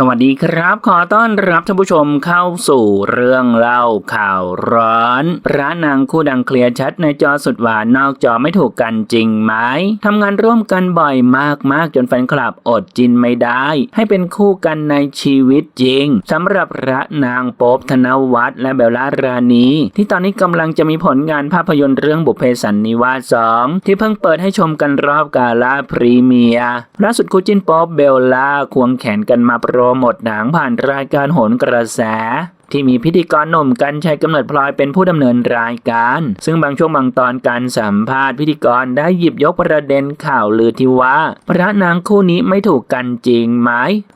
สวัสดีครับ ขอต้อนรับท่านผู้ชมเข้าสู่เรื่องเล่าข่าวร้อนพระนางคู่ดังเคลียร์ชัดในจอสุดหวานนอกจอไม่ถูกกันจริงไหมทำงานร่วมกันบ่อยมากๆ จนแฟนคลับอดจินไม่ได้ ให้เป็นคู่กันในชีวิตจริงสำหรับพระนางโป๊บธนวัฒน์และเบลล่ารานีที่ตอนนี้กำลังจะมีผลงานภาพยนตร์เรื่องบุพเพสันนิวาสสองที่เพิ่งเปิดให้ชมกันรอบกาลาพรีเมียร์ล่าสุดคู่จิ้นโป๊บเบลล่าควงแขนกันมาโปรหมดหนังผ่านรายการโหนกระแส ที่มีพิธีกรหนุ่มกันชัยกำเนิดพลอยเป็นผู้ดำเนินรายการ ซึ่งบางช่วงบางตอนการสัมภาษณ์พิธีกรได้หยิบยกประเด็นข่าวลือที่ว่า พระนางคู่นี้ไม่ถูกกันจริงไหม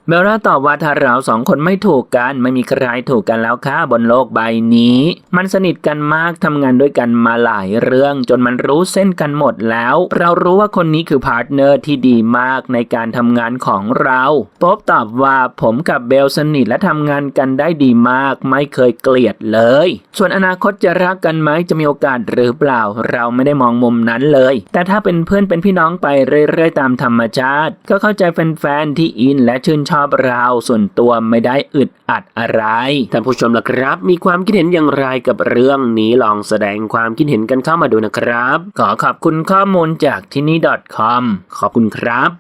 เบลล่าตอบว่าถ้าเราสองคนไม่ถูกกันไม่มีใครถูกกันแล้วค่ะบนโลกใบนี้ มันสนิทกันมากทำงานด้วยกันมาหลายเรื่อง จนมันรู้เส้นกันหมดแล้ว เรารู้ว่าคนนี้คือพาร์ทเนอร์ที่ดีมากในการทำงานของเราป๊อบตอบว่าผมกับเบลสนิทและทำงานกันได้ดีมากไม่เคยเกลียดเลย ส่วนอนาคตจะรักกันไหมจะมีโอกาสหรือเปล่า เราไม่ได้มองมุมนั้นเลย แต่ถ้าเป็นเพื่อนเป็นพี่น้องไปเรื่อยๆตามธรรมชาติ ก็เข้าใจแฟนๆที่อินและชื่นชอบเราส่วนตัวไม่ได้อึดอัดอะไรท่านผู้ชมล่ะครับ มีความคิดเห็นอย่างไรกับเรื่องนี้ลองแสดงความคิดเห็นกันเข้ามาดูนะครับ ขอขอบคุณข้อมูลจากที่นี่ .com ขอบคุณครับ